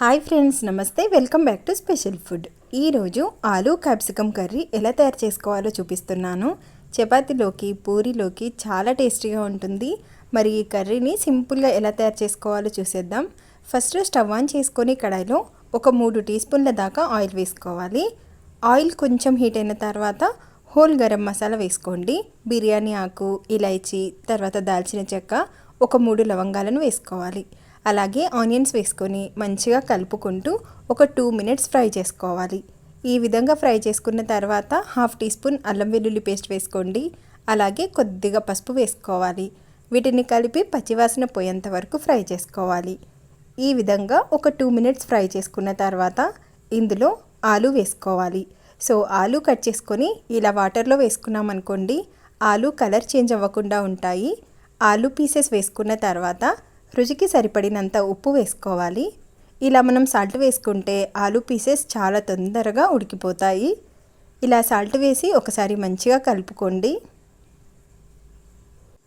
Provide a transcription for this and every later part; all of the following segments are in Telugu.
హాయ్ ఫ్రెండ్స్ నమస్తే. Welcome back to special food. ఈరోజు ఆలు క్యాప్సికమ్ కర్రీ ఎలా తయారు చేసుకోవాలో చూపిస్తున్నాను. చపాతీలోకి పూరిలోకి చాలా టేస్టీగా ఉంటుంది. మరి ఈ కర్రీని సింపుల్గా ఎలా తయారు చేసుకోవాలో చూసేద్దాం. ఫస్ట్ స్టవ్ ఆన్ చేసుకొని కడాయిలో ఒక మూడు టీ స్పూన్ల దాకా ఆయిల్ వేసుకోవాలి. ఆయిల్ కొంచెం హీట్ అయిన తర్వాత హోల్ గరం మసాలా వేసుకోండి. బిర్యానీ ఆకు ఇలైచి తర్వాత దాల్చిన చెక్క ఒక మూడు లవంగాలను వేసుకోవాలి. అలాగే ఆనియన్స్ వేసుకొని మంచిగా కలుపుకుంటూ ఒక టూ మినిట్స్ ఫ్రై చేసుకోవాలి. ఈ విధంగా ఫ్రై చేసుకున్న తర్వాత హాఫ్ టీ స్పూన్ అల్లం వెల్లుల్లి పేస్ట్ వేసుకోండి. అలాగే కొద్దిగా పసుపు వేసుకోవాలి. వీటిని కలిపి పచ్చివాసన పోయేంత వరకు ఫ్రై చేసుకోవాలి. ఈ విధంగా ఒక టూ మినిట్స్ ఫ్రై చేసుకున్న తర్వాత ఇందులో ఆలు వేసుకోవాలి. సో ఆలు కట్ చేసుకొని ఇలా వాటర్లో వేసుకున్నాం అనుకోండి ఆలు కలర్ చేంజ్ అవ్వకుండా ఉంటాయి. ఆలు పీసెస్ వేసుకున్న తర్వాత రుచికి సరిపడినంత ఉప్పు వేసుకోవాలి. ఇలా మనం సాల్ట్ వేసుకుంటే ఆలు పీసెస్ చాలా తొందరగా ఉడికిపోతాయి. ఇలా సాల్ట్ వేసి ఒకసారి మంచిగా కలుపుకోండి.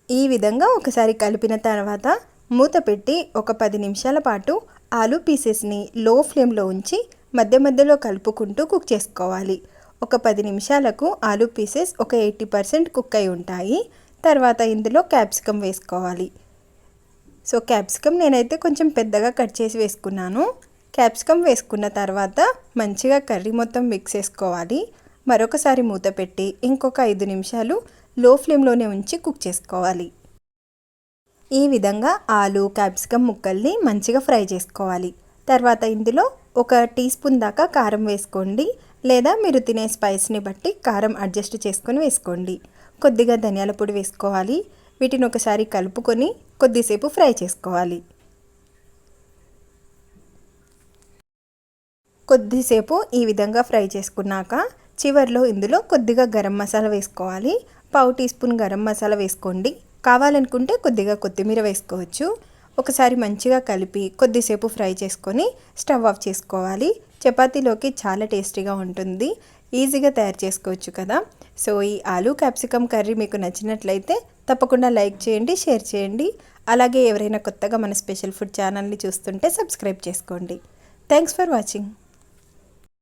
ఈ విధంగా ఒకసారి కలిపిన తర్వాత మూత పెట్టి ఒక పది నిమిషాల పాటు ఆలు పీసెస్ని లో ఫ్లేమ్లో ఉంచి మధ్య మధ్యలో కలుపుకుంటూ కుక్ చేసుకోవాలి. ఒక పది నిమిషాలకు ఆలు పీసెస్ ఒక ఎయిటీ పర్సెంట్ కుక్ అయి ఉంటాయి. తర్వాత ఇందులో క్యాప్సికమ్ వేసుకోవాలి. సో క్యాప్సికమ్ నేనైతే కొంచెం పెద్దగా కట్ చేసి వేసుకున్నాను. క్యాప్సికమ్ వేసుకున్న తర్వాత మంచిగా కర్రీ మొత్తం మిక్స్ చేసుకోవాలి. మరొకసారి మూత పెట్టి ఇంకొక ఐదు నిమిషాలు లో ఫ్లేమ్లోనే ఉంచి కుక్ చేసుకోవాలి. ఈ విధంగా ఆలు క్యాప్సికమ్ ముక్కల్ని మంచిగా ఫ్రై చేసుకోవాలి. తర్వాత ఇందులో ఒక టీ స్పూన్ దాకా కారం వేసుకోండి. లేదా మీరు తినే స్పైస్ని బట్టి కారం అడ్జస్ట్ చేసుకొని వేసుకోండి. కొద్దిగా ధనియాల పొడి వేసుకోవాలి. వీటిని ఒకసారి కలుపుకొని కొద్దిసేపు ఫ్రై చేసుకోవాలి. కొద్దిసేపు ఈ విధంగా ఫ్రై చేసుకున్నాక చివరిలో ఇందులో కొద్దిగా గరం మసాలా వేసుకోవాలి. పావు టీ స్పూన్ గరం మసాలా వేసుకోండి. కావాలనుకుంటే కొద్దిగా కొత్తిమీర వేసుకోవచ్చు. ఒకసారి మంచిగా కలిపి కొద్దిసేపు ఫ్రై చేసుకొని స్టవ్ ఆఫ్ చేసుకోవాలి. చపాతీలోకి చాలా టేస్టీగా ఉంటుంది. ఈజీగా తయారు చేసుకోవచ్చు కదా. సో ఈ ఆలూ క్యాప్సికమ్ కర్రీ మీకు నచ్చినట్లయితే తప్పకుండా లైక్ చేయండి షేర్ చేయండి. అలాగే ఎవరైనా కొత్తగా మన స్పెషల్ ఫుడ్ ఛానల్ని చూస్తుంటే సబ్స్క్రైబ్ చేసుకోండి. Thanks for watching.